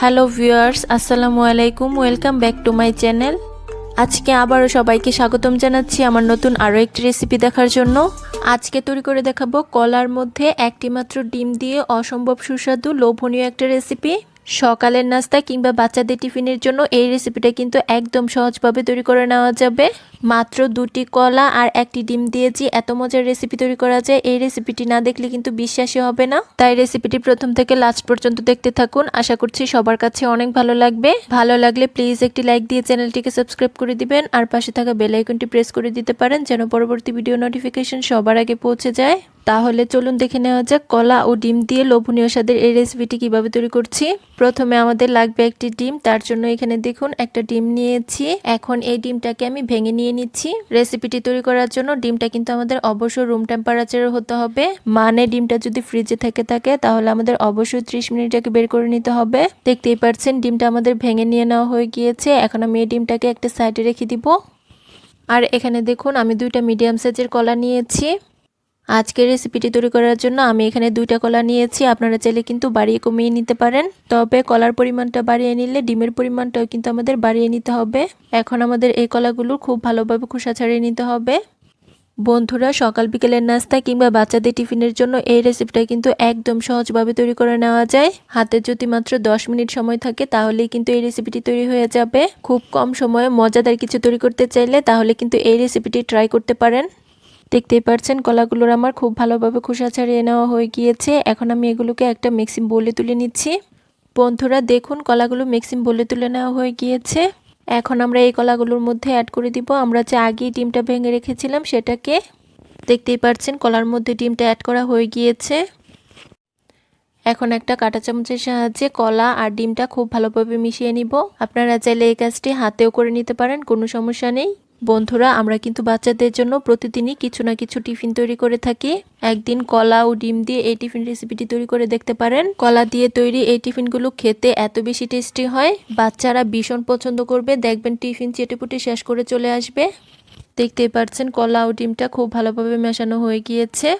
Hello viewers আসসালামু আলাইকুম welcome back to my channel আজকে আবারও সবাইকে স্বাগতম জানাচ্ছি আমার নতুন আরও একটি রেসিপি দেখার জন্য। আজকে তৈরি করে দেখাবো কলার মধ্যে একটি মাত্র ডিম দিয়ে অসম্ভব সুস্বাদু, লোভনীয় একটা রেসিপি সকালের নাস্তা কিংবা বাচ্চাদের টিফিনের জন্য এই রেসিপিটা কিন্তু একদম সহজভাবে তৈরি করে নেওয়া যাবে। মাত্র দুটি কলা আর একটি ডিম দিয়েছি। এত মজার রেসিপি তৈরি করা যায়, এই রেসিপিটি না দেখলে কিন্তু বিশ্বাসই হবে না। তাই রেসিপিটি প্রথম থেকে লাস্ট পর্যন্ত দেখতে থাকুন। আশা করছি সবার কাছে অনেক ভালো লাগবে। ভালো লাগলে প্লিজ একটি লাইক দিয়ে চ্যানেলটিকে সাবস্ক্রাইব করে দিবেন। আর পাশে থাকা বেল আইকনটি প্রেস করে দিতে পারেন, যেন পরবর্তী ভিডিও নোটিফিকেশন সবার আগে পৌঁছে যায়। তাহলে চলুন দেখে নেওয়া যাক, কলা ও ডিম দিয়ে লোভনীয় স্বাদের এই রেসিপিটি কীভাবে তৈরি করছি। প্রথমে আমাদের লাগবে একটি ডিম, তার জন্য এখানে দেখুন একটা ডিম নিয়েছি। এখন এই ডিমটাকে আমি ভেঙে নিয়ে নিচ্ছি। রেসিপিটি তৈরি করার জন্য ডিমটা কিন্তু আমাদের অবশ্যই রুম টেম্পারেচারে হতে হবে। মানে ডিমটা যদি ফ্রিজে থেকে থাকে, তাহলে আমাদের অবশ্যই ত্রিশ মিনিট আগে বের করে নিতে হবে। দেখতেই পাচ্ছেন, ডিমটা আমাদের ভেঙে নিয়ে নেওয়া হয়ে গিয়েছে। এখন আমি এই ডিমটাকে একটা সাইডে রেখে দিব। আর এখানে দেখুন, আমি দুইটা মিডিয়াম সাইজের কলা নিয়েছি। আজকের রেসিপিটি তৈরি করার জন্য আমি এখানে দুইটা কলা নিয়েছি। আপনারা চাইলে কিন্তু বাড়িয়ে কমিয়ে নিতে পারেন। তবে কলার পরিমাণটা বাড়িয়ে নিলে ডিমের পরিমাণটাও কিন্তু আমাদের বাড়িয়ে নিতে হবে। এখন আমাদের এই কলাগুলো খুব ভালোভাবে খোসা ছাড়িয়ে নিতে হবে। বন্ধুরা, সকাল বিকেলের নাস্তা কিংবা বাচ্চাদের টিফিনের জন্য এই রেসিপিটা কিন্তু একদম সহজভাবে তৈরি করে নেওয়া যায়। হাতে যদি মাত্র দশ মিনিট সময় থাকে, তাহলেই কিন্তু এই রেসিপিটি তৈরি হয়ে যাবে। খুব কম সময়ে মজাদার কিছু তৈরি করতে চাইলে তাহলে কিন্তু এই রেসিপিটি ট্রাই করতে পারেন। দেখতেই পাচ্ছেন কলাগুলোর আমার খুব ভালোভাবে খোসা ছাড়িয়ে নেওয়া হয়ে গিয়েছে। এখন আমি এগুলোকে একটা মিক্সিং বলে তুলে নিচ্ছি। বন্ধুরা, দেখুন, কলাগুলো মিক্সিং বলে তুলে নেওয়া হয়ে গিয়েছে। এখন আমরা এই কলাগুলোর মধ্যে অ্যাড করে দিব। আমরা যে আগেই ডিমটা ভেঙে রেখেছিলাম সেটাকে। দেখতেই পাচ্ছেন কলার মধ্যে ডিমটা অ্যাড করা হয়ে গিয়েছে। এখন একটা কাঁটা চামচের সাহায্যে কলা আর ডিমটা খুব ভালোভাবে মিশিয়ে নিব। আপনারা চাইলে এই কাজটি হাতেও করে নিতে পারেন, কোনো সমস্যা নেই। বন্ধুরা, আমরা কিন্তু বাচ্চাদের জন্য প্রতিদিনই কিছু না কিছু টিফিন তৈরি করে থাকি। একদিন কলা ও ডিম দিয়ে এই টিফিন রেসিপিটি তৈরি করে দেখতে পারেন। কলা দিয়ে তৈরি এই টিফিনগুলো খেতে এত বেশি টেস্টি হয়। বাচ্চারা ভীষণ পছন্দ করবে। দেখবেন টিফিন চেটেপুটে শেষ করে চলে আসবে। দেখতেই পাচ্ছেন কলা ও ডিমটা খুব ভালোভাবে মেশানো হয়ে গিয়েছে।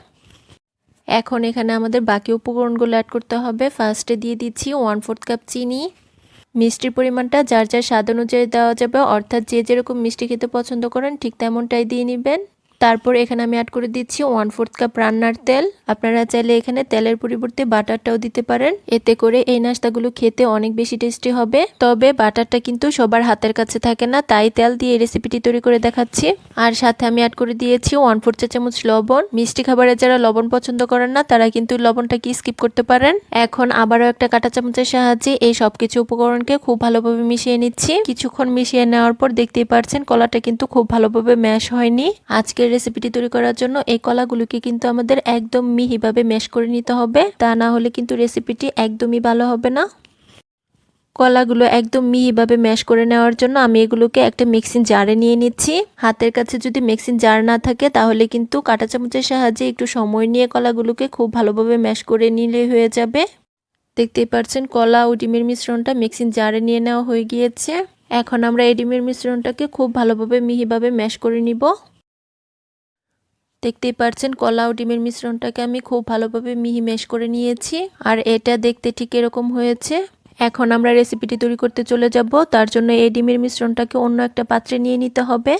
এখন এখানে আমাদের বাকি উপকরণগুলো অ্যাড করতে হবে। ফার্স্টে দিয়ে দিচ্ছি ওয়ান ফোর্থ কাপ চিনি। মিষ্টির পরিমাণটা যার যার স্বাদ অনুযায়ী দেওয়া যাবে, অর্থাৎ যে যেরকম মিষ্টি খেতে পছন্দ করেন, ঠিক তেমনটাই দিয়ে নেবেন। তারপর এখানে আমি অ্যাড করে দিচ্ছি ওয়ান ফোর্থ কাপ রান্নার তেল। আপনারা চাইলে এখানে তেলের পরিবর্তে বাটারটাও দিতে পারেন। এতে করে এই নাস্তাগুলো খেতে অনেক বেশি টেস্টি হবে। তবে বাটারটা কিন্তু সবার হাতের কাছে থাকে না, তাই তেল দিয়ে এই রেসিপিটি তৈরি করে দেখাচ্ছি। আর সাথে আমি অ্যাড করে দিয়েছি ওয়ান ফোর চা চামচ লবণ। মিষ্টি খাবারে যারা লবণ পছন্দ করেন না, তারা কিন্তু লবণটাকে স্কিপ করতে পারেন। এখন আবারও একটা কাঁটা চামচের সাহায্যে এই সব কিছু উপকরণকে খুব ভালোভাবে মিশিয়ে নিচ্ছি। কিছুক্ষণ মিশিয়ে নেওয়ার পর দেখতেই পারছেন, কলাটা কিন্তু খুব ভালোভাবে ম্যাশ হয়নি। আজকে রেসিপিটি তৈরি করার জন্য এই কলাগুলোকে কিন্তু আমাদের একদম মিহিভাবে ম্যাশ করে নিতে হবে। তা না হলে কিন্তু রেসিপিটি একদমই ভালো হবে না। কলাগুলো একদম মিহিভাবে ম্যাশ করে নেওয়ার জন্য আমি এগুলোকে একটা মিক্সিং জারে নিয়ে নিচ্ছি। হাতের কাছে যদি মিক্সিং জার না থাকে, তাহলে কিন্তু কাঁটা চামচের সাহায্যে একটু সময় নিয়ে কলাগুলোকে খুব ভালোভাবে ম্যাশ করে নিলে হয়ে যাবে। দেখতেই পাচ্ছেন, কলা ও ডিমের মিশ্রণটা মিক্সিং জারে নিয়ে নেওয়া হয়ে গিয়েছে। এখন আমরা এই ডিমের মিশ্রণটাকে খুব ভালোভাবে মিহিভাবে ম্যাশ করে নিব। দেখতেই পাচ্ছেন কলা ও ডিমের মিশ্রণটাকে আমি খুব ভালোভাবে মিহি ম্যাশ করে নিয়েছি। আর এটা দেখতে ঠিক এরকম হয়েছে। এখন আমরা রেসিপিটি তৈরি করতে চলে যাব। তার জন্য এই ডিমের মিশ্রণটাকে অন্য একটা পাত্রে নিয়ে নিতে হবে।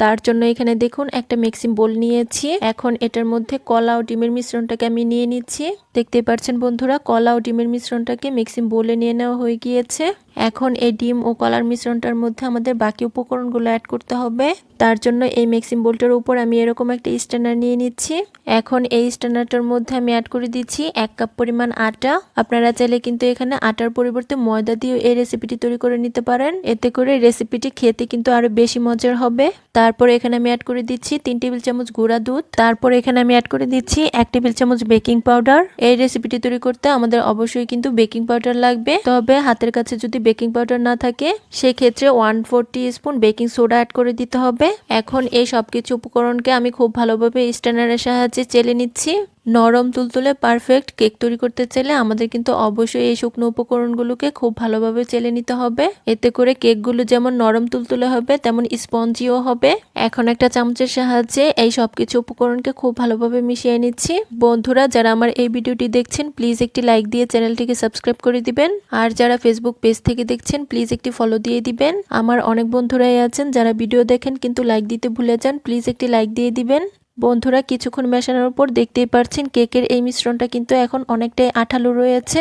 তার জন্য এখানে দেখুন, একটা মিক্সিং বোল নিয়েছি। এখন এটার মধ্যে কলা ও ডিমের মিশ্রণটাকে আমি নিয়ে নিচ্ছি। দেখতে পাচ্ছেন বন্ধুরা, কলা ও ডিমের মিশ্রণটাকে মিক্সিং বোলে নিয়ে নেওয়া হয়ে গিয়েছে। এখন এই ডিম ও কলার মিশ্রণটার মধ্যে আমাদের বাকি উপকরণগুলো অ্যাড করতে হবে। তার জন্য এই মিক্সিং বোলটার উপর আমি এরকম একটা স্ট্যান্ডার নিয়ে নিচ্ছি। এখন এই স্ট্যান্ডারটার মধ্যে আমি অ্যাড করে দিচ্ছি এক কাপ পরিমাণ আটা। আপনারা চাইলে কিন্তু এখানে আটার পরিবর্তে ময়দা দিয়ে এই রেসিপিটি তৈরি করে নিতে পারেন। এতে করে রেসিপিটি খেতে কিন্তু আরও বেশি মজার হবে। তারপর এখানে আমি অ্যাড করে দিচ্ছি তিন টেবিল চামচ গুঁড়া দুধ। তারপর এখানে আমি অ্যাড করে দিচ্ছি এক টেবিল চামচ বেকিং পাউডার এই রেসিপিটি তৈরি করতে আমাদের অবশ্যই কিন্তু বেকিং পাউডার লাগবে। তবে হাতের কাছে যদি বেকিং পাউডার না থাকে, সেক্ষেত্রে one four spoon baking soda add করে দিতে হবে। এখন এই সব কিছু উপকরণকে আমি খুব ভালোভাবে স্ট্যান্ডারের সাহায্যে চেলে নিচ্ছি। নরম তুলতুলে পারফেক্ট কেক তৈরি করতে চাইলে আমাদের কিন্তু অবশ্যই এই শুকনো উপকরণগুলোকে খুব ভালোভাবে চেলে নিতে হবে। এতে করে কেকগুলো যেমন নরম তুলতুলে হবে, তেমন স্পঞ্জিও হবে। এখন একটা চামচের সাহায্যে এই সব কিছু উপকরণকে খুব ভালোভাবে মিশিয়ে নিচ্ছি। বন্ধুরা, যারা আমার এই ভিডিওটি দেখছেন প্লিজ একটি লাইক দিয়ে চ্যানেলটিকে সাবস্ক্রাইব করে দিবেন। আর যারা ফেসবুক পেজ থেকে দেখছেন প্লিজ একটি ফলো দিয়ে দিবেন। আমার অনেক বন্ধুরাই আছেন যারা ভিডিও দেখেন কিন্তু লাইক দিতে ভুলে যান প্লিজ একটি লাইক দিয়ে দিবেন। বন্ধুরা কিছুক্ষণ মেশানোর পর দেখতেই পারছেন কেকের এই মিশ্রণটা কিন্তু এখন অনেকটাই আঠালো রয়েছে।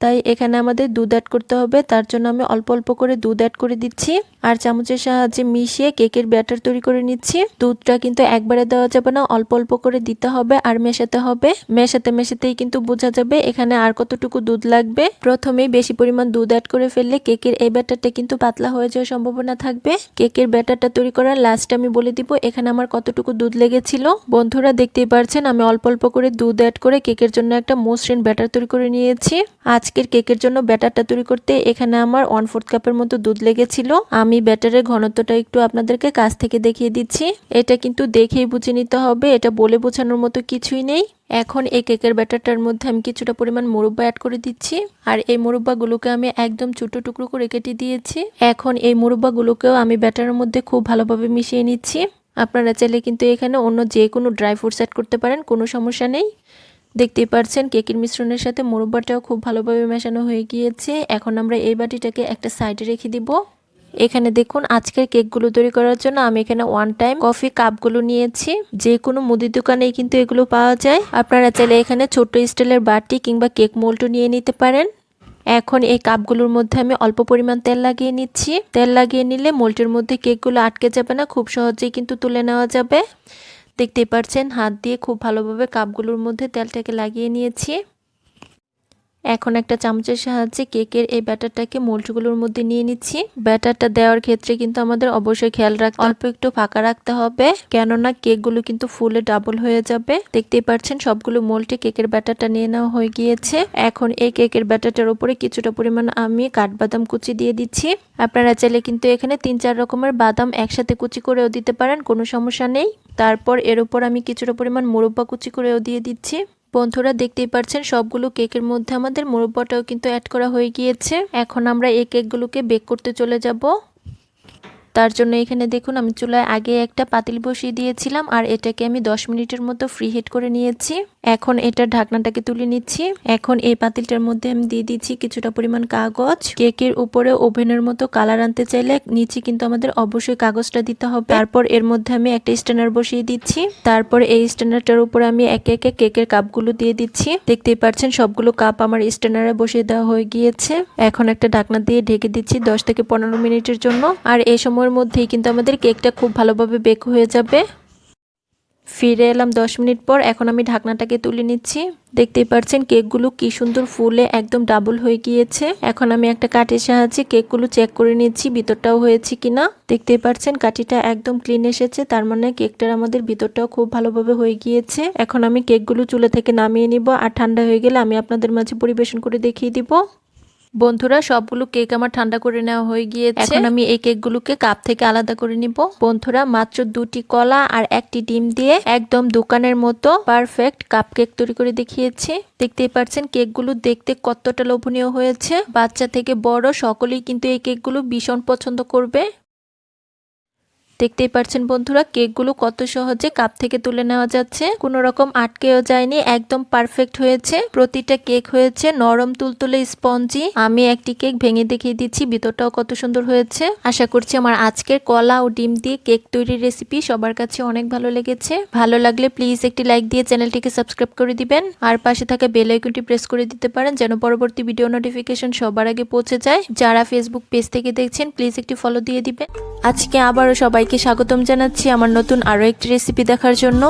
তাই এখানে আমাদের দুধ অ্যাড করতে হবে। তার জন্য আমি অল্প অল্প করে দুধ অ্যাড করে দিচ্ছি। আর চামচের সাহায্যে মিশিয়ে কেকের ব্যাটার তৈরি করে নিচ্ছি। দুধটা কিন্তু একবারে দেওয়া যাবে না, অল্প অল্প করে দিতে হবে আর মেশাতে হবে। মেশাতে মেশাতেই কিন্তু বোঝা যাবে এখানে আর কতটুকু দুধ লাগবে। প্রথমেই বেশি পরিমাণ দুধ অ্যাড করে ফেললে কেকের এই ব্যাটারটা কিন্তু পাতলা হয়ে যাওয়ার সম্ভাবনা থাকবে। কেকের ব্যাটারটা তৈরি করার লাস্টে আমি বলে দিব এখানে আমার কতটুকু দুধ লেগেছিল। বন্ধুরা দেখতেই পারছেন আমি অল্প অল্প করে দুধ অ্যাড করে কেকের জন্য একটা মসৃণ ব্যাটার তৈরি করে নিয়েছি। আজকের কেকের জন্য ব্যাটারটা তৈরি করতে এখানে আমার ওয়ান ফোর্থ কাপের মতো দুধ লেগেছিল। আমি ব্যাটারের ঘনত্বটা একটু আপনাদেরকে কাছ থেকে দেখিয়ে দিচ্ছি। এটা কিন্তু দেখেই বুঝে নিতে হবে, এটা বলে বোঝানোর মতো কিছুই নেই। এখন এই কেকের ব্যাটারটার মধ্যে আমি কিছুটা পরিমাণ মুরব্বা অ্যাড করে দিচ্ছি। আর এই মুরব্বাগুলোকে আমি একদম ছোটো টুকরো করে কেটে দিয়েছি। এখন এই মুরব্বাগুলোকেও আমি ব্যাটারের মধ্যে খুব ভালোভাবে মিশিয়ে নিচ্ছি। আপনারা চাইলে কিন্তু এখানে অন্য যে কোনো ড্রাই ফ্রুটস অ্যাড করতে পারেন, কোনো সমস্যা নেই। দেখতেই পারছেন, কেকের মিশ্রণের সাথে মুরব্বাটাও খুব ভালোভাবে মেশানো হয়ে গিয়েছে। এখন আমরা এই বাটিটাকে একটা সাইডে রেখে দিব। এখানে দেখুন, আজকের কেকগুলো তৈরি করার জন্য আমি এখানে ওয়ান টাইম কফি কাপগুলো নিয়েছি। যে কোনো মুদির দোকানেই কিন্তু এগুলো পাওয়া যায়। আপনারা চাইলে এখানে ছোট স্টিলের বাটি কিংবা কেক মোল্টও নিয়ে নিতে পারেন। এখন এই কাপগুলোর মধ্যে আমি অল্প পরিমাণ তেল লাগিয়ে নিচ্ছি। তেল লাগিয়ে নিলে মোল্টের মধ্যে কেকগুলো আটকে যাবে না, খুব সহজেই কিন্তু তুলে নেওয়া যাবে। দেখতেই পাচ্ছেন হাত দিয়ে খুব ভালোভাবে কাপগুলোর মধ্যে তেলটাকে লাগিয়ে নিয়েছি। এখন একটা চামচের সাহায্যে কেকের এই ব্যাটারটাকে মোল্টগুলোর মধ্যে নিয়ে নিচ্ছি। ব্যাটারটা দেওয়ার ক্ষেত্রে কিন্তু আমাদের অবশ্যই খেয়াল রাখতে অল্প একটু ফাঁকা রাখতে হবে, কেননা কেকগুলো কিন্তু ফুলে ডাবল হয়ে যাবে। দেখতেই পাচ্ছেন, সবগুলো মোল্টে কেকের ব্যাটারটা নিয়ে নেওয়া হয়ে গিয়েছে। এখন এই কেকের ব্যাটারটার উপরে কিছুটা পরিমাণ আমি কাঠবাদাম কুচি দিয়ে দিচ্ছি। আপনারা চাইলে কিন্তু এখানে তিন চার রকমের বাদাম একসাথে কুচি করেও দিতে পারেন, কোনো সমস্যা নেই। তারপর এর উপর আমি কিছুটা পরিমাণ মুরব্বা কুচি করেও দিয়ে দিচ্ছি। বন্ধুরা দেখতেই পাচ্ছেন, সবগুলো কেকের মধ্যে আমাদের মুরব্বাটাও কিন্তু অ্যাড করা হয়ে গিয়েছে। এখন আমরা এই কেকগুলোকে বেক করতে চলে যাব। তার জন্য এখানে দেখুন, আমি চুলায় আগে একটা পাতিল বসিয়ে দিয়েছিলাম আর এটাকে আমি 10 মিনিটের মতো ফ্রি হিট করে নিয়েছি। এখন এটার ঢাকনাটাকে তুলে নিচ্ছি। এখন এই পাতিলটার মধ্যে আমি দিয়ে দিচ্ছি কিছুটা পরিমাণ কাগজ। কেকের উপরে ওভেনের মতো কালার আনতে চাইলে নিচে কিন্তু আমাদের অবশ্যই কাগজটা দিতে হবে। তারপর এর মধ্যে আমি একটা স্ট্যান্ডার বসিয়ে দিচ্ছি। তারপর এই স্ট্যান্ডারটার উপরে আমি একে একে কেকের কাপগুলো দিয়ে দিচ্ছি। দেখতেই পাচ্ছেন, সবগুলো কাপ আমার স্ট্যান্ডারে বসিয়ে দেওয়া হয়ে গিয়েছে। এখন একটা ঢাকনা দিয়ে ঢেকে দিচ্ছি দশ থেকে পনেরো মিনিটের জন্য। আর এই সময় সময়ের মধ্যেই কিন্তু আমাদের কেকটা খুব ভালোভাবে বেক হয়ে যাবে। ফিরে এলাম দশ মিনিট পর, এখন আমি ঢাকনাটাকে তুলে নিচ্ছি। দেখতেই পাচ্ছেন কেকগুলো কি সুন্দর ফুলে একদম ডাবল হয়ে গিয়েছে। এখন আমি একটা কাঠের সাহায্যে কেকগুলো চেক করে নিচ্ছি, ভিতরটাও হয়েছে কিনা। দেখতেই পাচ্ছেন কাঠিটা একদম ক্লিন এসেছে, তার মানে কেকটার আমাদের ভিতরটাও খুব ভালোভাবে হয়ে গিয়েছে। এখন আমি কেকগুলো চুলে থেকে নামিয়ে নিব, আর ঠান্ডা হয়ে গেলে আমি আপনাদের মাঝে পরিবেশন করে দেখিয়ে দিব। বন্ধুরা, সবগুলো কেক আমার ঠান্ডা করে নেওয়া হয়ে গিয়েছে। এখন আমি এই কেক গুলোকে কাপ থেকে আলাদা করে নিব। বন্ধুরা, মাত্র দুটি কলা আর একটি ডিম দিয়ে একদম দোকানের মতো পারফেক্ট কাপ কেক তৈরি করে দেখিয়েছি। দেখতেই পাচ্ছেন কেকগুলো দেখতে কতটা লোভনীয় হয়েছে। বাচ্চা থেকে বড় সকলেই কিন্তু এই কেকগুলো ভীষণ পছন্দ করবে। দেখতেই পাচ্ছেন বন্ধুরা, কেকগুলো কত সহজে কাপ থেকে তুলে নেওয়া যাচ্ছে। কোনো রকম আটকেও যায়নি, একদম পারফেক্ট হয়েছে। প্রতিটা কেক হয়েছে নরম তুলতুলে স্পঞ্জি। আমি একটি কেক ভেঙে দেখিয়ে দিচ্ছি, ভিতরটাও কত সুন্দর হয়েছে। আশা করছি আমার আজকের কলা ও ডিম দিয়ে কেক তৈরির রেসিপি সবার কাছে অনেক ভালো লেগেছে। ভালো লাগলে প্লিজ একটি লাইক দিয়ে চ্যানেলটিকে সাবস্ক্রাইব করে দিবেন। আর পাশে থাকা বেল আইকনটি প্রেস করে দিতে পারেন, যেন পরবর্তী ভিডিও নোটিফিকেশন সবার আগে পৌঁছে যায়। যারা ফেসবুক পেজ থেকে দেখছেন প্লিজ একটি ফলো দিয়ে দিবেন। আজকে আবারও সবাইকে স্বাগতম জানাচ্ছি আমার নতুন আরও একটি রেসিপি দেখার জন্য।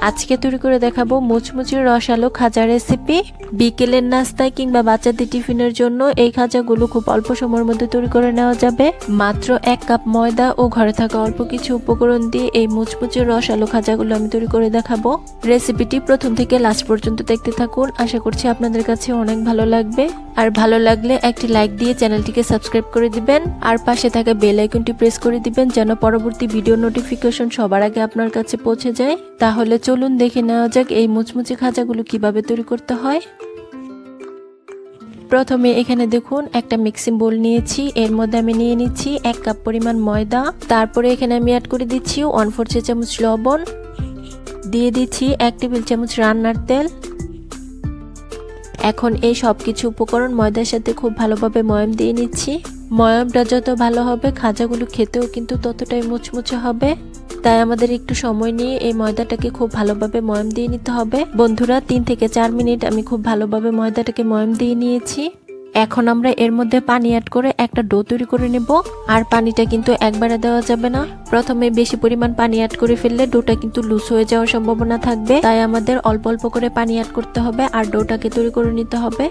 আজকে তৈরি করে দেখাবো মুচমুচির রসালো খাজা রেসিপি বিকেলের নাস্তায় কিংবা বাচ্চাদের টিফিনের জন্য এই খাজাগুলো খুব অল্প সময়ের মধ্যে তৈরি করে নেওয়া যাবে। মাত্র এক কাপ ময়দা ও ঘরে থাকা অল্প কিছু উপকরণ দিয়ে এই মুচমুচির রসালো খাজাগুলো আমি তৈরি করে দেখাবো। রেসিপিটি প্রথম থেকে লাস্ট পর্যন্ত দেখতে থাকুন। আশা করছি আপনাদের কাছে অনেক ভালো লাগবে। আর ভালো লাগলে একটি লাইক দিয়ে চ্যানেলটিকে সাবস্ক্রাইব করে দিবেন। আর পাশে থাকা বেল আইকনটি প্রেস করে দিবেন যেন পরবর্তী ভিডিও নোটিফিকেশন সবার আগে আপনার কাছে পৌঁছে যায়। তাহলে চলুন দেখে নেওয়া যাক এই মুচমুচে খাজাগুলো কীভাবে তৈরি করতে হয়। প্রথমে এখানে দেখুন, একটা মিক্সিং বোল নিয়েছি, এর মধ্যে আমি নিয়ে নিচ্ছি এক কাপ পরিমাণ ময়দা, তারপরে এখানে আমি অ্যাড করে দিচ্ছি ওয়ান ফোর চা চামচ লবণ, দিয়ে দিচ্ছি এক টেবিল চামচ রান্নার তেল। এখন এই সব কিছু উপকরণ ময়দার সাথে খুব ভালোভাবে ময়ম দিয়ে নিচ্ছি। ময়মটা যত ভালো হবে, খাজাগুলো খেতেও কিন্তু ততটাই মুচমুচে হবে। তাই আমাদের একটু সময় নিয়ে এই ময়দাটাকে খুব ভালোভাবে ময়ম দিয়ে নিতে হবে। বন্ধুরা, তিন থেকে চার মিনিট আমি খুব ভালোভাবে ময়দাটাকে ময়ম দিয়ে নিয়েছি। এখন আমরা এর মধ্যে পানি অ্যাড করে একটা ডো তৈরি করে নেব। আর পানিটা কিন্তু একবারে দেওয়া যাবে না। প্রথমে বেশি পরিমাণ পানি অ্যাড করে ফেললে ডোটা কিন্তু লুজ হয়ে যাওয়ার সম্ভাবনা থাকবে। তাই আমাদের অল্প অল্প করে পানি অ্যাড করতে হবে আর ডোটাকে তৈরি করে নিতে হবে।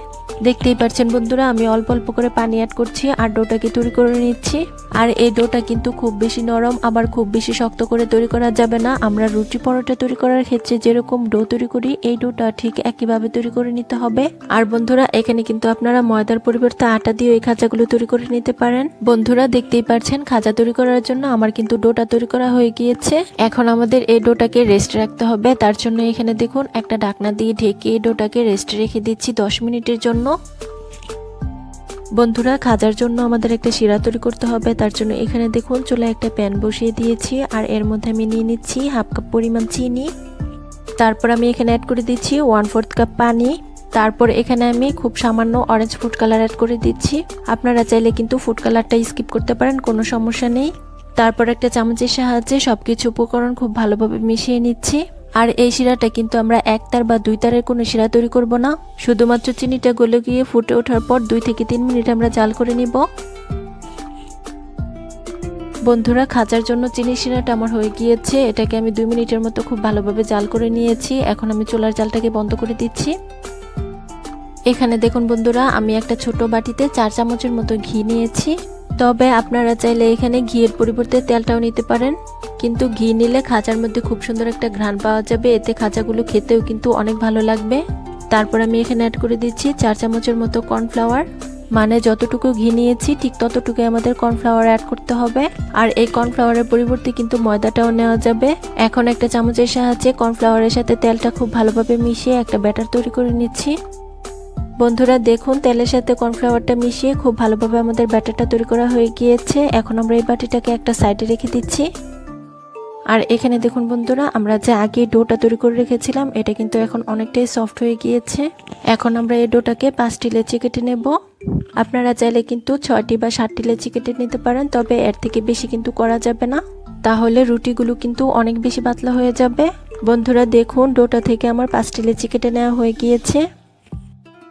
দেখতেই পাচ্ছেন বন্ধুরা, আমি অল্প অল্প করে পানি অ্যাড করছি আর ডোটাকে তৈরি করে নিচ্ছি। আর এই ডোটা কিন্তু খুব বেশি নরম, আবার খুব বেশি শক্ত করে তৈরি করা যাবে না। আমরা রুটি পরোটা তৈরি করার ক্ষেত্রে যেরকম ডো তৈরি করি, এই ডোটা ঠিক একইভাবে তৈরি করে নিতে হবে। আর বন্ধুরা, এখানে কিন্তু আপনারা ময়দার পরিবর্তে আটা দিয়ে এই খাজাগুলো তৈরি করে নিতে পারেন। বন্ধুরা, দেখতেই পাচ্ছেন খাজা তৈরি করার জন্য আমার কিন্তু ডোটা তৈরি করা হয়ে গিয়েছে। এখন আমাদের এই ডোটাকে রেস্ট রাখতে হবে। তার জন্য এখানে দেখুন, একটা ঢাকনা দিয়ে ঢেকে এই ডোটাকে রেস্ট রেখে দিচ্ছি দশ মিনিটের জন্য। বন্ধুরা, খাজার জন্য আমাদের একটা শিরা তৈরি করতে হবে। তার জন্য এখানে দেখুন চলে একটা প্যান বসিয়ে দিয়েছি আর এর মধ্যে আমি নিয়ে নিচ্ছি হাফ কাপ পরিমাণ চিনি। তারপর আমি এখানে অ্যাড করে দিচ্ছি ওয়ান ফোর্থ কাপ পানি। তারপর এখানে আমি খুব সামান্য অরেঞ্জ ফুড কালার অ্যাড করে দিচ্ছি। আপনারা চাইলে কিন্তু ফুড কালারটা স্কিপ করতে পারেন, কোনো সমস্যা নেই। তারপর একটা চামচের সাহায্যে সবকিছু উপকরণ খুব ভালোভাবে মিশিয়ে নিচ্ছি। আর এই শিরাটা কিন্তু আমরা এক তার বা দুই তারের কোনো শিরা তৈরি করব না। শুধুমাত্র চিনিটা গলে গিয়ে ফুটে ওঠার পর দুই থেকে তিন মিনিট আমরা জাল করে নিব। বন্ধুরা, খাঁচার জন্য চিনি শিরাটা আমার হয়ে গিয়েছে। এটাকে আমি দুই মিনিটের মতো খুব ভালোভাবে জাল করে নিয়েছি। এখন আমি চুলার জালটাকে বন্ধ করে দিচ্ছি। এখানে দেখুন বন্ধুরা, আমি একটা ছোট বাটিতে চার চামচের মতো ঘি নিয়েছি। তবে আপনারা চাইলে এখানে ঘিয়ের পরিবর্তে তেলটাও নিতে পারেন। কিন্তু ঘি নিলে খাঁচার মধ্যে খুব সুন্দর একটা ঘ্রাণ পাওয়া যাবে। এতে খাঁচাগুলো খেতেও কিন্তু অনেক ভালো লাগবে। তারপর আমি এখানে অ্যাড করে দিচ্ছি চার চামচের মতো কর্নফ্লাওয়ার মানে যতটুকু ঘি নিয়েছি, ঠিক ততটুকু আমাদের কর্নফ্লাওয়ার অ্যাড করতে হবে। আর এই কর্নফ্লাওয়ারের পরিবর্তে কিন্তু ময়দাটাও নেওয়া যাবে। এখন একটা চামচের সাহায্যে কর্নফ্লাওয়ারের সাথে তেলটা খুব ভালোভাবে মিশিয়ে একটা ব্যাটার তৈরি করে নিচ্ছি। বন্ধুরা, দেখুন, তেলের সাথে কর্নফ্লাওয়ারটা মিশিয়ে খুব ভালোভাবে আমাদের ব্যাটারটা তৈরি করা হয়ে গিয়েছে। এখন আমরা এই বাটিটাকে একটা সাইডে রেখে দিচ্ছি। আর এখানে দেখুন বন্ধুরা, আমরা যে আগে ডোটা তৈরি করে রেখেছিলাম, এটা কিন্তু এখন অনেকটাই সফট হয়ে গিয়েছে। এখন আমরা এই ডোটাকে পাঁচটি লেচি কেটে নেব। আপনারা চাইলে কিন্তু ছয়টি বা সাতটি লেচি কেটে নিতে পারেন, তবে এর থেকে বেশি কিন্তু করা যাবে না। তাহলে রুটিগুলো কিন্তু অনেক বেশি পাতলা হয়ে যাবে। বন্ধুরা, দেখুন, ডোটা থেকে আমার পাঁচটি লেচি কেটে নেওয়া হয়ে গিয়েছে।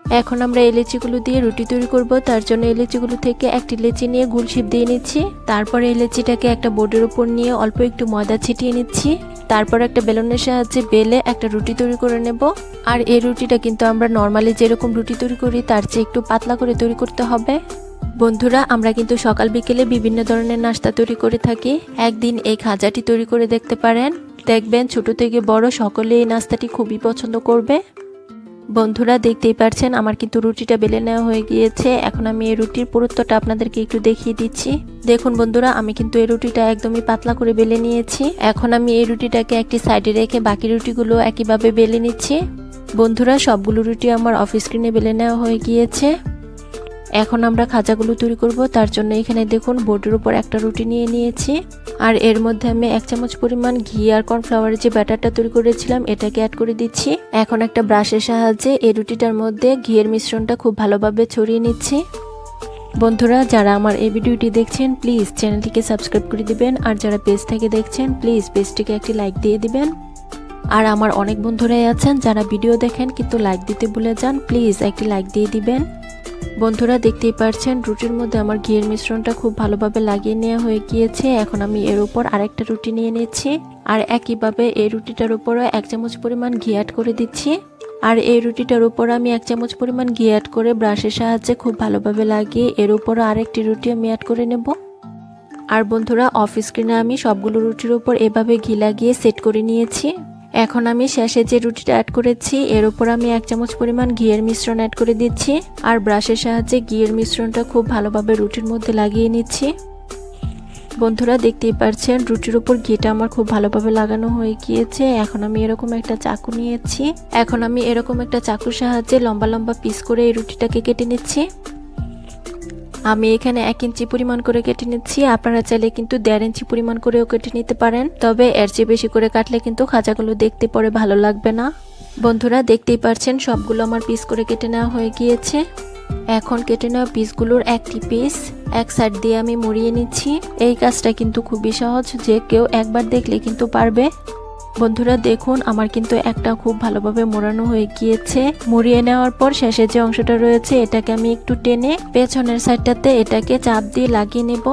এখন আমরা এই লেচিগুলো দিয়ে রুটি তৈরি করব। তার জন্য এই লেচিগুলো থেকে একটি লেচি নিয়ে গুল শিপ দিয়ে নিচ্ছি। তারপরে এই লেচিটাকে একটা বোর্ডের উপর নিয়ে অল্প একটু ময়দা ছিটিয়ে নিচ্ছি। তারপর একটা বেলনের সাহায্যে বেলে একটা রুটি তৈরি করে নেব। আর এই রুটিটা কিন্তু আমরা নর্মালি যেরকম রুটি তৈরি করি, তার চেয়ে একটু পাতলা করে তৈরি করতে হবে। বন্ধুরা, আমরা কিন্তু সকাল বিকেলে বিভিন্ন ধরনের নাস্তা তৈরি করে থাকি। একদিন এই খাজাটি তৈরি করে দেখতে পারেন। দেখবেন ছোট থেকে বড় সকলে এই নাস্তাটি খুবই পছন্দ করবে। বন্ধুরা দেখতেই পারছেন, আমার কিন্তু রুটিটা বেলে নেওয়া হয়ে গিয়েছে। এখন আমি এই রুটির পুরুত্বটা আপনাদেরকে একটু দেখিয়ে দিচ্ছি। দেখুন বন্ধুরা, আমি কিন্তু এই রুটিটা একদমই পাতলা করে বেলে নিয়েছি। এখন আমি এই রুটিটাকে একটি সাইডে রেখে বাকি রুটিগুলো একইভাবে বেলে নিচ্ছি। বন্ধুরা, সবগুলো রুটি আমার অফিস স্ক্রিনে বেলে নেওয়া হয়ে গিয়েছে। এখন আমরা খাজাগুলো তৈরি করব, তার জন্য এখানে দেখুন বোর্ডের উপর একটা রুটি নিয়ে নিয়েছি। আর এর মধ্যে আমি এক চামচ পরিমাণ ঘি আর কর্নফ্লাওয়ারের যে ব্যাটারটা তৈরি করেছিলাম, এটাকে অ্যাড করে দিচ্ছি। এখন একটা ব্রাশের সাহায্যে এই রুটিটার মধ্যে ঘিয়ের মিশ্রণটা খুব ভালোভাবে ছড়িয়ে নিচ্ছি। বন্ধুরা, যারা আমার এই ভিডিওটি দেখছেন, প্লিজ চ্যানেলটিকে সাবস্ক্রাইব করে দিবেন। আর যারা পেজ থেকে দেখছেন, প্লিজ পেজটিকে একটি লাইক দিয়ে দিবেন। আর আমার অনেক বন্ধুরাই আছেন যারা ভিডিও দেখেন কিন্তু লাইক দিতে ভুলে যান, প্লিজ একটি লাইক দিয়ে দিবেন। বন্ধুরা দেখতেই পারছেন, রুটির মধ্যে আমার ঘিয়ের মিশ্রণটা খুব ভালোভাবে লাগিয়ে নেওয়া হয়ে গিয়েছে। এখন আমি এর উপর আরেকটা রুটি নিয়ে নিচ্ছি। আর একইভাবে এই রুটিটার উপরও এক চামচ পরিমাণ ঘি অ্যাড করে দিচ্ছি। আর এই রুটিটার উপর আমি এক চামচ পরিমাণ ঘি অ্যাড করে ব্রাশের সাহায্যে খুব ভালোভাবে লাগিয়ে এর উপরও আরেকটি রুটি আমি অ্যাড করে নেব। আর বন্ধুরা অফ স্ক্রিনে আমি সবগুলো রুটির উপর এভাবে ঘি লাগিয়ে সেট করে নিয়েছি। এখন আমি শেষে যে রুটিটা অ্যাড করেছি, এর উপর আমি এক চামচ পরিমাণ ঘিয়ের মিশ্রণ অ্যাড করে দিচ্ছি আর ব্রাশের সাহায্যে ঘিয়ের মিশ্রণটা খুব ভালোভাবে রুটির মধ্যে লাগিয়ে নিচ্ছি। বন্ধুরা, দেখতেই পারছেন, রুটির উপর ঘিটা আমার খুব ভালোভাবে লাগানো হয়ে গিয়েছে। এখন আমি এরকম একটা চাকু নিয়েছি। এখন আমি এরকম একটা চাকুর সাহায্যে লম্বা লম্বা পিস করে এই রুটিটাকে কেটে নিচ্ছি। আমি এখানে এক ইঞ্চি পরিমাণ করে কেটে নিচ্ছি। আপনারা চাইলে কিন্তু দেড় ইঞ্চি পরিমাণ করেও কেটে নিতে পারেন। তবে এর চেয়ে বেশি করে কাটলে কিন্তু খাঁচাগুলো দেখতে পরে ভালো লাগবে না। বন্ধুরা, দেখতেই পারছেন সবগুলো আমার পিস করে কেটে নেওয়া হয়ে গিয়েছে। এখন কেটে নেওয়া পিসগুলোর একটি পিস এক সাইড দিয়ে আমি মুড়িয়ে নিচ্ছি। এই কাজটা কিন্তু খুবই সহজ। যে কেউ একবার দেখলে কিন্তু পারবে। বন্ধুরা দেখুন, আমার কিন্তু একটা খুব ভালোভাবে মোড়ানো হয়ে গিয়েছে। মুড়িয়ে নেওয়ার পর শেষে যে অংশটা রয়েছে, এটাকে আমি একটু টেনে পেছনের সাইডটাতে এটাকে চাপ দিয়ে লাগিয়ে নেব।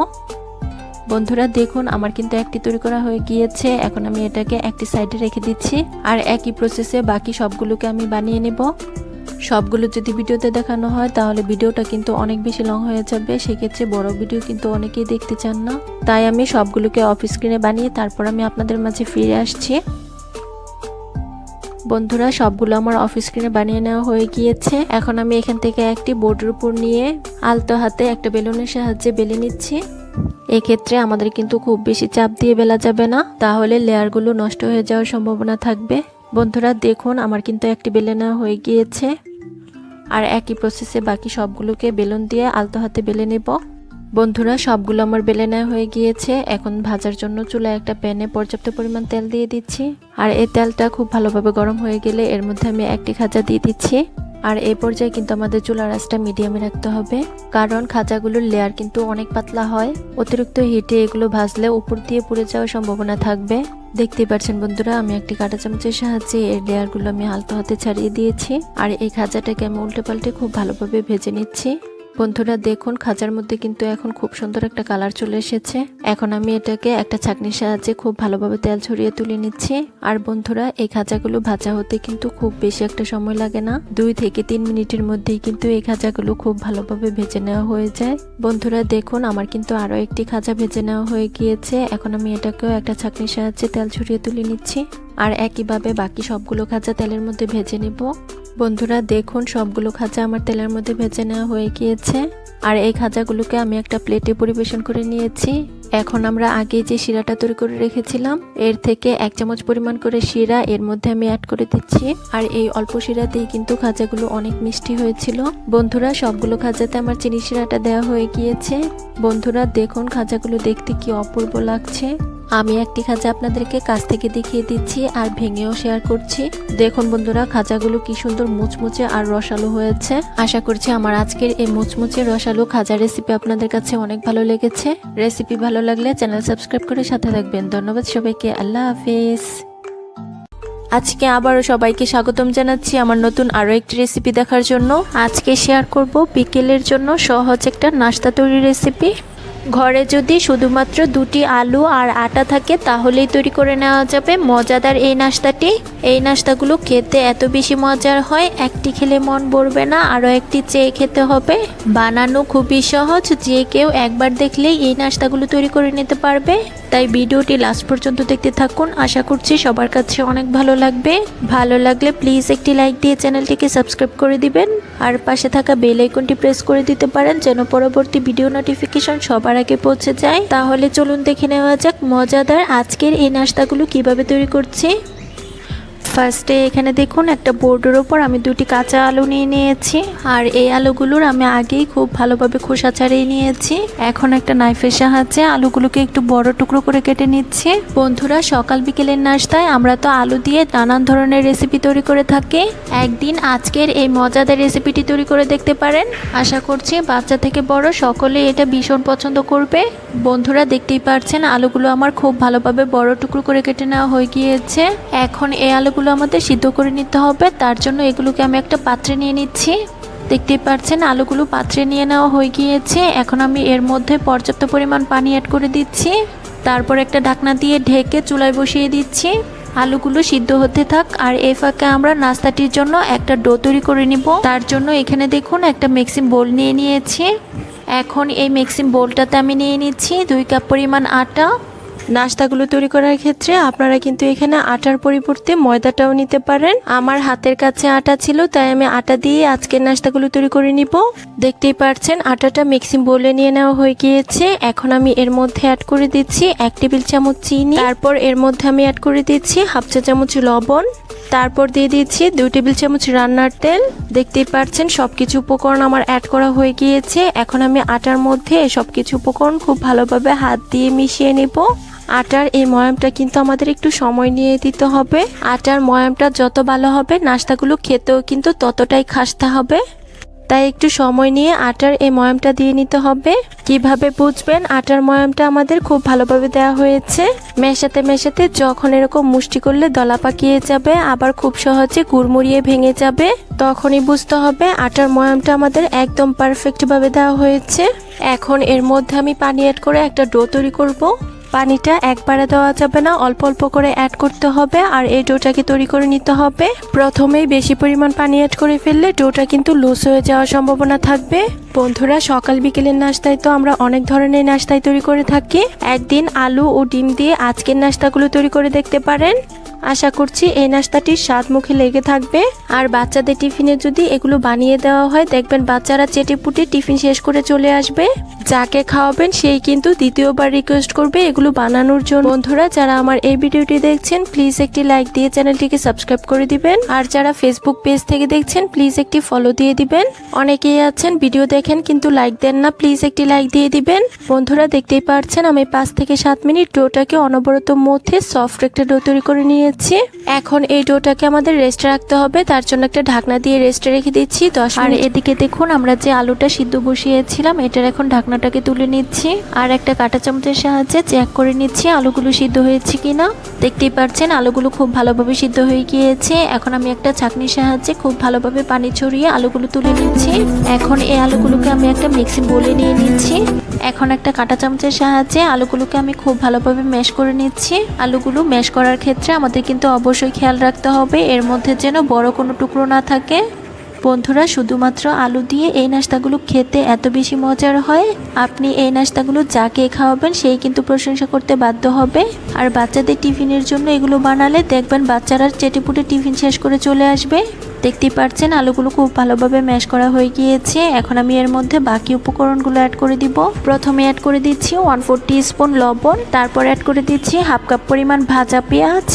বন্ধুরা দেখুন, আমার কিন্তু একটি তৈরি করা হয়ে গিয়েছে। এখন আমি এটাকে একটি সাইডে রেখে দিচ্ছি। আর একই প্রসেসে বাকি সবগুলোকে আমি বানিয়ে নেব। সবগুলো যদি ভিডিওতে দেখানো হয়, তাহলে ভিডিওটা কিন্তু অনেক বেশি লং হয়ে যাবে। সেক্ষেত্রে বড় ভিডিও কিন্তু অনেকেই দেখতে চান না। তাই আমি সবগুলোকে অফ স্ক্রিনে বানিয়ে তারপর আমি আপনাদের মাঝে ফিরে আসছি। বন্ধুরা, সবগুলো আমার অফ স্ক্রিনে বানিয়ে নেওয়া হয়ে গিয়েছে। এখন আমি এখান থেকে একটি বোর্ডের উপর নিয়ে আলতো হাতে একটা বেলুনের সাহায্যে বেলে নিচ্ছি। এক্ষেত্রে আমাদের কিন্তু খুব বেশি চাপ দিয়ে বেলা যাবে না। তাহলে লেয়ারগুলো নষ্ট হয়ে যাওয়ার সম্ভাবনা থাকবে। বন্ধুরা, দেখুন, আমার কিন্তু একটি বেলে নেওয়া হয়ে গিয়েছে। আর একই প্রসেসে বাকি সবগুলোকে বেলুন দিয়ে আলতো হাতে বেলে নেব। বন্ধুরা, সবগুলো আমার বেলে নেওয়া হয়ে গিয়েছে। এখন ভাজার জন্য চুলায় একটা প্যানে পর্যাপ্ত পরিমাণ তেল দিয়ে দিচ্ছি। আর এই তেলটা খুব ভালোভাবে গরম হয়ে গেলে এর মধ্যে আমি একটি খাজা দিয়ে দিচ্ছি। আর এই পর্যায়ে কিন্তু আমাদের চুলার আঁচটা মিডিয়ামে রাখতে হবে। কারণ খাঁচাগুলোর লেয়ার কিন্তু অনেক পাতলা হয়। অতিরিক্ত হিটে এগুলো ভাজলে উপর দিয়ে পুড়ে যাওয়ার সম্ভাবনা থাকবে। দেখতে পাচ্ছেন বন্ধুরা, আমি একটি কাঁটা চামচের সাহায্যে এর লেয়ারগুলো আমি হালকা হাতে ছাড়িয়ে দিয়েছি। আর এই খাঁচাটাকে আমি উল্টে পাল্টে খুব ভালোভাবে ভেজে নিচ্ছি। বন্ধুরা দেখুন, খাঁচার মধ্যে কিন্তু এখন খুব সুন্দর একটা কালার চলে এসেছে। এখন আমি এটাকে একটা ছাকনির সাহায্যে খুব ভালোভাবে তেল ছড়িয়ে তুলে নিচ্ছি। আর বন্ধুরা, এই খাঁচাগুলো ভাজা হতে কিন্তু খুব বেশি একটা সময় লাগে না। দুই থেকে তিন মিনিটের মধ্যেই কিন্তু এই খাজাগুলো খুব ভালোভাবে ভেজে নেওয়া হয়ে যায়। বন্ধুরা দেখুন, আমার কিন্তু আরও একটি খাজা ভেজে নেওয়া হয়ে গিয়েছে। এখন আমি এটাকেও একটা ছাকনির সাহায্যে তেল ছড়িয়ে তুলে নিচ্ছি। আর একইভাবে বাকি সবগুলো খাজা তেলের মধ্যে ভেজে নেব। বন্ধুরা, দেখুন, সবগুলো খাজা আমার তেলের মধ্যে ভেজে নেওয়া হয়ে গিয়েছে। আর এই খাজাগুলোকে আমি একটা প্লেটে পরিবেশন করে নিয়েছি। এখন আমরা আগে যে শিরাটা তৈরি করে রেখেছিলাম, এর থেকে এক চামচ পরিমাণ করে শিরা এর মধ্যে আমি অ্যাড করে দিচ্ছি। আর এই অল্প শিরাতেই কিন্তু খাজাগুলো অনেক মিষ্টি হয়েছিল। বন্ধুরা, সবগুলো খাজাতে আমার চিনি শিরাটা দেওয়া হয়ে গিয়েছে। বন্ধুরা, দেখুন খাজাগুলো দেখতে কি অপূর্ব লাগছে। আমি একটি খাজা আপনাদেরকে কাছ থেকে দেখিয়ে দিচ্ছি আর ভেঙেও শেয়ার করছি। দেখুন বন্ধুরা খাজাগুলো কি সুন্দর মুচমুচে আর রসালো হয়েছে। আশা করছি আমার আজকের এই মুচমুচে রসালো খাজা রেসিপি আপনাদের কাছে অনেক ভালো লেগেছে। রেসিপি ভালো লাগলে চ্যানেল সাবস্ক্রাইব করে সাথে থাকবেন। ধন্যবাদ সবাইকে, আল্লাহ হাফিজ। আজকে আবারও সবাইকে স্বাগতম জানাচ্ছি আমার নতুন আরও একটি রেসিপি দেখার জন্য। আজকে শেয়ার করব বিকেলের জন্য সহজ একটা নাস্তা তৈরি রেসিপি ঘরে যদি শুধুমাত্র দুটি আলু আর আটা থাকে, তাহলেই তৈরি করে নেওয়া যাবে। মজাদার এই নাস্তাটি। এই নাস্তাগুলো খেতে এত বেশি মজার হয়, একটি খেলে মন ভরবে না, আরও একটি চেয়ে খেতে হবে। বানানো খুবই সহজ, যে কেউ একবার দেখলেই এই নাস্তাগুলো তৈরি করে নিতে পারবে। তাই ভিডিওটি লাস্ট পর্যন্ত দেখতে থাকুন। আশা করছি সবার কাছে অনেক ভালো লাগবে। ভালো লাগলে প্লিজ একটি লাইক দিয়ে চ্যানেলটিকে সাবস্ক্রাইব করে দিবেন। আর পাশে থাকা বেল আইকনটি প্রেস করে দিতে পারেন, যেন পরবর্তী ভিডিও নোটিফিকেশন সবার আগে পৌঁছে যায়। তাহলে চলুন দেখে নেওয়া যাক মজাদার আজকের এই নাস্তাগুলো কীভাবে তৈরি করছি। ফার্স্টে এখানে দেখুন, একটা বোর্ডের ওপর আমি দুটি কাঁচা আলু নিয়ে নিয়েছি। আর এই আলুগুলোর আমি আগেই খুব ভালোভাবে খোসা ছাড়িয়ে নিয়েছি। এখন একটা নাইফের সাহায্যে আলুগুলোকে একটু বড় টুকরো করে কেটে নিচ্ছি। বন্ধুরা, সকাল বিকেলের নাস্তায় আমরা তো আলু দিয়ে নানান ধরনের রেসিপি তৈরি করে থাকি। একদিন আজকের এই মজাদার রেসিপিটি তৈরি করে দেখতে পারেন। আশা করছি বাচ্চা থেকে বড় সকলে এটা ভীষণ পছন্দ করবে। বন্ধুরা, দেখতেই পারছেন, আলুগুলো আমার খুব ভালোভাবে বড় টুকরো করে কেটে নেওয়া হয়ে গিয়েছে। এখন এই আলুগুলো আমাদের সিদ্ধ করে নিতে হবে। তার জন্য এগুলোকে আমি একটা পাত্রে নিয়ে নিচ্ছি। দেখতেই পাচ্ছেন, আলুগুলো পাত্রে নিয়ে নেওয়া হয়ে গিয়েছে। এখন আমি এর মধ্যে পর্যাপ্ত পরিমাণ পানি অ্যাড করে দিচ্ছি। তারপর একটা ঢাকনা দিয়ে ঢেকে চুলায় বসিয়ে দিচ্ছি। আলুগুলো সিদ্ধ হতে থাক আর এ ফাঁকে আমরা নাস্তাটির জন্য একটা ডো তৈরি করে নিব। তার জন্য এখানে দেখুন একটা মিক্সিং বোল নিয়ে নিয়েছি। এখন এই মিক্সিং বোলটাতে আমি নিয়ে নিচ্ছি দুই কাপ পরিমাণ আটা। নাস্তাগুলো তৈরি করার ক্ষেত্রে আপনারা কিন্তু এখানে আটার পরিবর্তে ময়দাটাও নিতে পারেন। আমার হাতের কাছে আটা ছিল, তাই আমি আটা দিয়ে আজকের নাস্তাগুলো তৈরি করে নিব। দেখতেই পারছেন, আটাটা মিক্সিং বলে নিয়ে নেওয়া হয়ে গিয়েছে। এখন আমি এর মধ্যে অ্যাড করে দিচ্ছি এক টেবিল চামচ চিনি। তারপর এর মধ্যে আমি অ্যাড করে দিচ্ছি হাফ চা চামচ লবণ। তারপর দিয়ে দিচ্ছি দুই টেবিল চামচ রান্নার তেল। দেখতেই পাচ্ছেন সবকিছু উপকরণ আমার অ্যাড করা হয়ে গিয়েছে। এখন আমি আটার মধ্যে সব কিছু উপকরণ খুব ভালোভাবে হাত দিয়ে মিশিয়ে নেব। আটার এই ময়ামটা কিন্তু আমাদের একটু সময় নিয়ে দিতে হবে। আটার ময়ামটা যত ভালো হবে, নাস্তাগুলো খেতেও কিন্তু ততটাই খাসতে হবে। তাই একটু সময় নিয়ে আটার এই ময়ামটা দিয়ে নিতে হবে। কীভাবে বুঝবেন? আটার ময়ামটা আমাদের খুব ভালোভাবে দেওয়া হয়েছে। মেশাতে মেশাতে যখন এরকম মুষ্টি করলে দলা পাকিয়ে যাবে, আবার খুব সহজে গুড়মুড়িয়ে ভেঙে যাবে। তখনই বুঝতে হবে আটার ময়ামটা আমাদের একদম পারফেক্টভাবে দেওয়া হয়েছে। এখন এর মধ্যে আমি পানি অ্যাড করে একটা ডো তৈরি করব। পানিটা একবারে দেওয়া যাবে না, অল্প অল্প করে অ্যাড করতে হবে আর এই ডোটাকে তৈরি করে নিতে হবে। প্রথমেই বেশি পরিমাণ পানি অ্যাড করে ফেললে ডোটা কিন্তু লুজ হয়ে যাওয়ার সম্ভাবনা থাকবে। বন্ধুরা, সকাল বিকেলের নাস্তায় তো আমরা অনেক ধরনের নাস্তায় তৈরি করে থাকি। একদিন আলু ও ডিম দিয়ে আজকের নাস্তাগুলো তৈরি করে দেখতে পারেন। আশা করছি এই নাস্তাটির স্বাদ মুখে লেগে থাকবে। আর বাচ্চাদের টিফিনে যদি এগুলো বানিয়ে দেওয়া হয়, দেখবেন বাচ্চারা চেটে পুটে টিফিন শেষ করে চলে আসবে। যাকে খাওয়াবেন, সেই কিন্তু দ্বিতীয়বার রিকোয়েস্ট করবে এগুলো বানানোর জন্য। বন্ধুরা, যারা আমার এই ভিডিওটি দেখছেন প্লিজ একটি লাইক দিয়ে চ্যানেলটিকে সাবস্ক্রাইব করে দিবেন। আর যারা ফেসবুক পেজ থেকে দেখছেন প্লিজ একটি ফলো দিয়ে দিবেন। অনেকেই আছেন ভিডিও দেখেন, কিন্তু লাইক দেন না প্লিজ একটি লাইক দিয়ে দিবেন। বন্ধুরা, দেখতেই পারছেন, আমি পাঁচ থেকে সাত মিনিট ডোটাকে অনবরত মধ্যে সফট একটা ডো তৈরি করে নিয়েছি এখন এই ডোটাকে আমাদের রেস্টে রাখতে হবে। তার জন্য একটা ঢাকনা দিয়ে রেস্টে রেখে দিচ্ছি। দশ আর এদিকে দেখুন আমরা যে আলুটা সিদ্ধ বসিয়েছিলাম এটার এখন ঢাকনাটাকে তুলে নিচ্ছি। আর একটা কাটা চামচের সাহায্যে চেক করে নিচ্ছি আলুগুলো সিদ্ধ হয়েছে কিনা। দেখতেই পাচ্ছেন আলুগুলো খুব ভালোভাবে সিদ্ধ হয়ে গিয়েছে। এখন আমি একটা চাকনির সাহায্যে খুব ভালোভাবে পানি ছড়িয়ে আলুগুলো তুলে নিচ্ছি। এখন এই আলুগুলোকে আমি একটা মিক্সি বলে নিয়ে নিচ্ছি। এখন একটা কাঁটা চামচের সাহায্যে আলুগুলোকে আমি খুব ভালোভাবে ম্যাশ করে নিচ্ছি। আলুগুলো ম্যাশ করার ক্ষেত্রে আমাদের কিন্তু অবশ্যই খেয়াল রাখতে হবে। এর মধ্যে যেন বড় কোনো টুকরো না থাকে। বন্ধুরা, শুধুমাত্র আলু দিয়ে এই নাস্তাগুলো খেতে এত বেশি মজার হয়। আপনি এই নাস্তাগুলো যাকে খাওয়াবেন, সেই কিন্তু প্রশংসা করতে বাধ্য হবে। আর বাচ্চাদের টিফিনের জন্য এগুলো বানালে দেখবেন বাচ্চারা চেটেপুটে টিফিন শেষ করে চলে আসবে। দেখতেই পাচ্ছেন আলুগুলো খুব ভালোভাবে ম্যাশ করা হয়ে গিয়েছে। এখন আমি এর মধ্যে বাকি উপকরণগুলো অ্যাড করে দিব। প্রথমে অ্যাড করে দিচ্ছি ওয়ান ফোর স্পুন লবণ, তারপর অ্যাড করে দিচ্ছি হাফ কাপ পরিমাণ ভাজা পেঁয়াজ।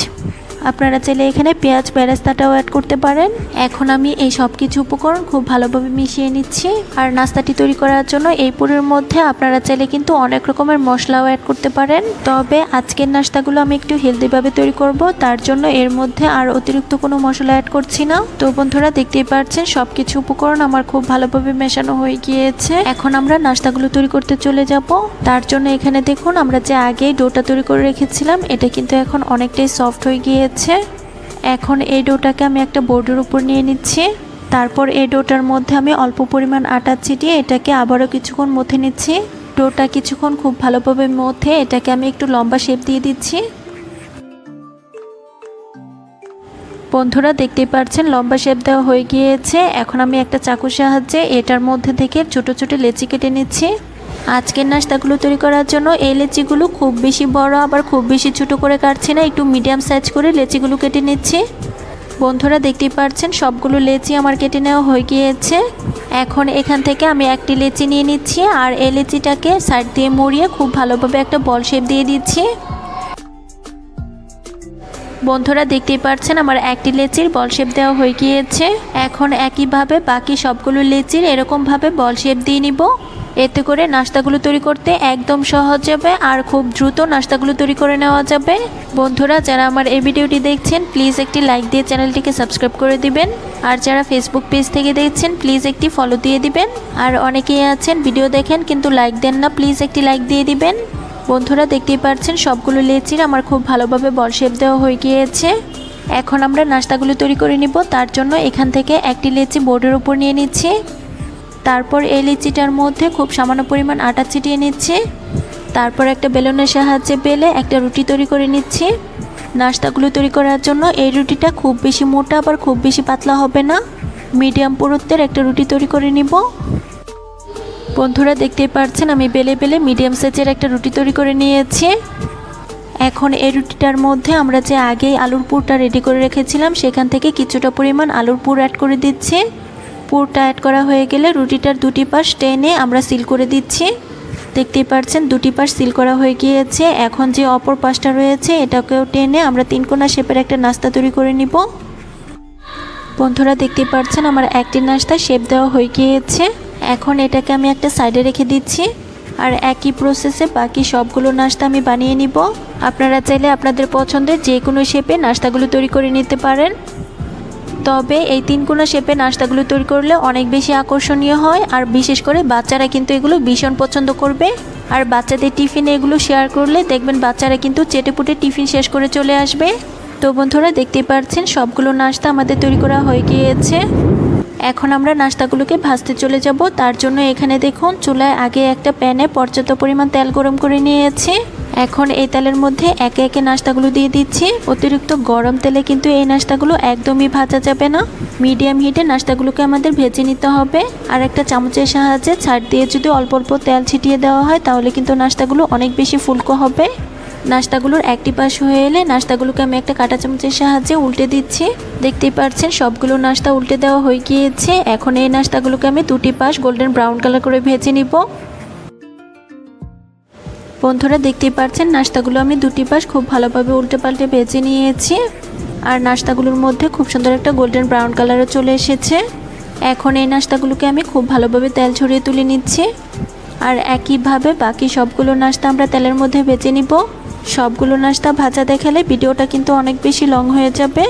আপনারা চাইলে এখানে পেঁয়াজ বেরেস্তাটাও অ্যাড করতে পারেন। এখন আমি এই সব কিছু উপকরণ খুব ভালোভাবে মিশিয়ে নিচ্ছি। আর নাস্তাটি তৈরি করার জন্য এই পুরের মধ্যে আপনারা চাইলে কিন্তু অনেক রকমের মশলাও অ্যাড করতে পারেন। তবে আজকের নাস্তাগুলো আমি একটু হেলদিভাবে তৈরি করব। তার জন্য এর মধ্যে আর অতিরিক্ত কোনো মশলা অ্যাড করছি না। তো বন্ধুরা, দেখতেই পাচ্ছেন সব কিছু উপকরণ আমার খুব ভালোভাবে মেশানো হয়ে গিয়েছে। এখন আমরা নাস্তাগুলো তৈরি করতে চলে যাব। তার জন্য এখানে দেখুন, আমরা যে আগেই ডোটা তৈরি করে রেখেছিলাম, এটা কিন্তু এখন অনেকটাই সফট হয়ে গিয়েছে। এখন এই ডোটাকে আমি একটা বোর্ডের উপর নিয়ে নিচ্ছি। তারপর এই ডোটার মধ্যে আমি অল্প পরিমাণ আটা ছিটিয়ে এটাকে আবারও কিছুক্ষণ মথে নিচ্ছি। ডোটা কিছুক্ষণ খুব ভালোভাবে মথে এটাকে আমি একটু লম্বা শেপ দিয়ে দিচ্ছি। বন্ধুরা, দেখতেই পাচ্ছেন লম্বা শেপ দেওয়া হয়ে গিয়েছে। এখন আমি একটা চাকুর সাহায্যে এটার মধ্যে থেকে ছোট ছোট লেচি কেটে নিচ্ছি। আজকের নাস্তাগুলো তৈরি করার জন্য এই লেচিগুলো খুব বেশি বড় আবার খুব বেশি ছোট করে কাটছি না, একটু মিডিয়াম সাইজ করে লেচিগুলো কেটে নিচ্ছি। বন্ধুরা দেখতেই পাচ্ছেন সবগুলো লেচি আমার কেটে নেওয়া হয়ে গিয়েছে। এখন এখান থেকে আমি একটি লেচি নিয়ে নিচ্ছি আর এই লেচিটাকে সাইড দিয়ে মুড়িয়ে খুব ভালোভাবে একটা বল শেপ দিয়ে দিচ্ছি। বন্ধুরা দেখতেই পাচ্ছেন আমার একটি লেচির বল শেপ দেওয়া হয়ে গিয়েছে। এখন একইভাবে বাকি সবগুলো লেচির এরকমভাবে বল শেপ দিয়ে নিব। এতে করে নাস্তাগুলো তৈরি করতে একদম সহজ যাবে আর খুব দ্রুত নাস্তাগুলো তৈরি করে নেওয়া যাবে। বন্ধুরা, যারা আমার এই ভিডিওটি দেখছেন প্লিজ একটি লাইক দিয়ে চ্যানেলটিকে সাবস্ক্রাইব করে দিবেন। আর যারা ফেসবুক পেজ থেকে দেখছেন প্লিজ একটি ফলো দিয়ে দিবেন। আর অনেকেই আছেন ভিডিও দেখেন, কিন্তু লাইক দেন না প্লিজ একটি লাইক দিয়ে দিবেন। বন্ধুরা, দেখতেই পাচ্ছেন, সবগুলো লেচির আমার খুব ভালোভাবে বল শেপ দেওয়া হয়ে গিয়েছে। এখন আমরা নাস্তাগুলো তৈরি করে নিব। তার জন্য এখান থেকে একটি লেচি বোর্ডের উপর নিয়ে নিচ্ছি। তারপর এই লিচিটার মধ্যে খুব সামান্য পরিমাণ আটা ছিটিয়ে নিচ্ছি। তারপর একটা বেলুনের সাহায্যে বেলে একটা রুটি তৈরি করে নিচ্ছি। নাস্তাগুলো তৈরি করার জন্য এই রুটিটা খুব বেশি মোটা আবার খুব বেশি পাতলা হবে না। মিডিয়াম পুরুত্বের একটা রুটি তৈরি করে নিব। বন্ধুরা দেখতেই পাচ্ছেন আমি বেলে বেলে মিডিয়াম সাইজের একটা রুটি তৈরি করে নিয়েছি। এখন এই রুটিটার মধ্যে আমরা যে আগেই আলুর পুরটা রেডি করে রেখেছিলাম, সেখান থেকে কিছুটা পরিমাণ আলুর পুর অ্যাড করে দিচ্ছি। পুরটা অ্যাড করা হয়ে গেলে রুটিটার দুটি পাশ টেনে আমরা সিল করে দিচ্ছি। দেখতেই পাচ্ছেন দুটি পাশ সিল করা হয়ে গিয়েছে। এখন যে অপর পাশটা রয়েছে, এটাকেও টেনে আমরা তিন কোনা শেপের একটা নাস্তা তৈরি করে নিব। বন্ধুরা, দেখতেই পাচ্ছেন আমার একটি নাস্তা শেপ দেওয়া হয়ে গিয়েছে। এখন এটাকে আমি একটা সাইডে রেখে দিচ্ছি। আর একই প্রসেসে বাকি সবগুলো নাস্তা আমি বানিয়ে নিব। আপনারা চাইলে আপনাদের পছন্দের যে কোনো শেপে নাস্তাগুলো তৈরি করে নিতে পারেন। তবে এই তিন কোনা শেপে নাস্তাগুলো তৈরি করলে অনেক বেশি আকর্ষণীয় হয়, আর বিশেষ করে বাচ্চারা কিন্তু এগুলো ভীষণ পছন্দ করবে। আর বাচ্চাদের টিফিনে এগুলো শেয়ার করলে দেখবেন বাচ্চারা কিন্তু চেটেপুটে টিফিন শেষ করে চলে আসবে। তো বন্ধুরা দেখতেই পাচ্ছেন, সবগুলো নাস্তা আমাদের তৈরি করা হয়ে গিয়েছে। এখন আমরা নাস্তাগুলোকে ভাজতে চলে যাব। তার জন্য এখানে দেখুন, চুলায় আগে একটা প্যানে পর্যাপ্ত পরিমাণ তেল গরম করে নিয়েছি। এখন এই তেলের মধ্যে একে একে নাস্তাগুলো দিয়ে দিচ্ছি। অতিরিক্ত গরম তেলে কিন্তু এই নাস্তাগুলো একদমই ভাজা যাবে না। মিডিয়াম হিটে নাস্তাগুলোকে আমাদের ভেজে নিতে হবে। আর একটা চামচের সাহায্যে ছাড় দিয়ে যদি অল্প অল্প তেল ছিটিয়ে দেওয়া হয়, তাহলে কিন্তু নাস্তাগুলো অনেক বেশি ফুলকো হবে। নাস্তাগুলোর একটি পাশ হয়ে এলে নাস্তাগুলোকে আমি একটা কাঁটা চামচের সাহায্যে উল্টে দিচ্ছি। দেখতেই পাচ্ছেন সবগুলো নাস্তা উল্টে দেওয়া হয়ে গিয়েছে। এখন এই নাস্তাগুলোকে আমি দুটি পাশ গোল্ডেন ব্রাউন কালার করে ভেজে নিব। বন্ধুরা দেখতেই পাচ্ছেন, নাস্তাগুলো আমি দুটি পাশ খুব ভালোভাবে উল্টে পাল্টে ভেজে নিয়েছি। আর নাস্তাগুলোর মধ্যে খুব সুন্দর একটা গোল্ডেন ব্রাউন কালারও চলে এসেছে। এখন এই নাস্তাগুলোকে আমি খুব ভালোভাবে তেল ছড়িয়ে তুলে নিচ্ছি। আর একইভাবে বাকি সবগুলো নাস্তা আমরা তেলের মধ্যে ভেজে নিব। সবগুলো নাস্তা ভাজা দেখালে ভিডিওটা কিন্তু অনেক বেশি লং হয়ে যাবে।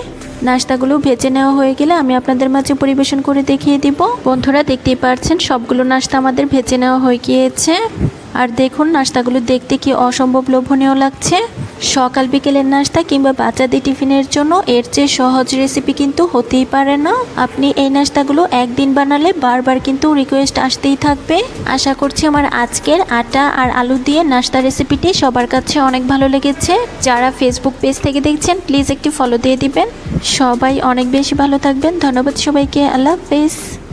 নাস্তাগুলো ভেজে নেওয়া হয়ে গেলে আমি আপনাদের মাঝে পরিবেশন করে দেখিয়ে দিব। বন্ধুরা দেখতেই পাচ্ছেন, সবগুলো নাস্তা আমাদের ভেজে নেওয়া হয়ে গিয়েছে। আর দেখুন, নাস্তাগুলো দেখতে কি অসম্ভব লোভনীয় লাগছে। সকাল বিকেলের নাস্তা কিংবা বাচ্চাদের টিফিনের জন্য এর চেয়ে সহজ রেসিপি কিন্তু হতেই পারে না। আপনি এই নাস্তাগুলো একদিন বানালে বারবার কিন্তু রিকোয়েস্ট আসতেই থাকবে। আশা করছি আমার আজকের আটা আর আলু দিয়ে নাস্তা রেসিপিটি সবার কাছে অনেক ভালো লেগেছে। যারা ফেসবুক পেজ থেকে দেখছেন প্লিজ একটি ফলো দিয়ে দিবেন। সবাই অনেক বেশি ভালো থাকবেন। ধন্যবাদ সবাইকে। আল্লাহ হাফেজ।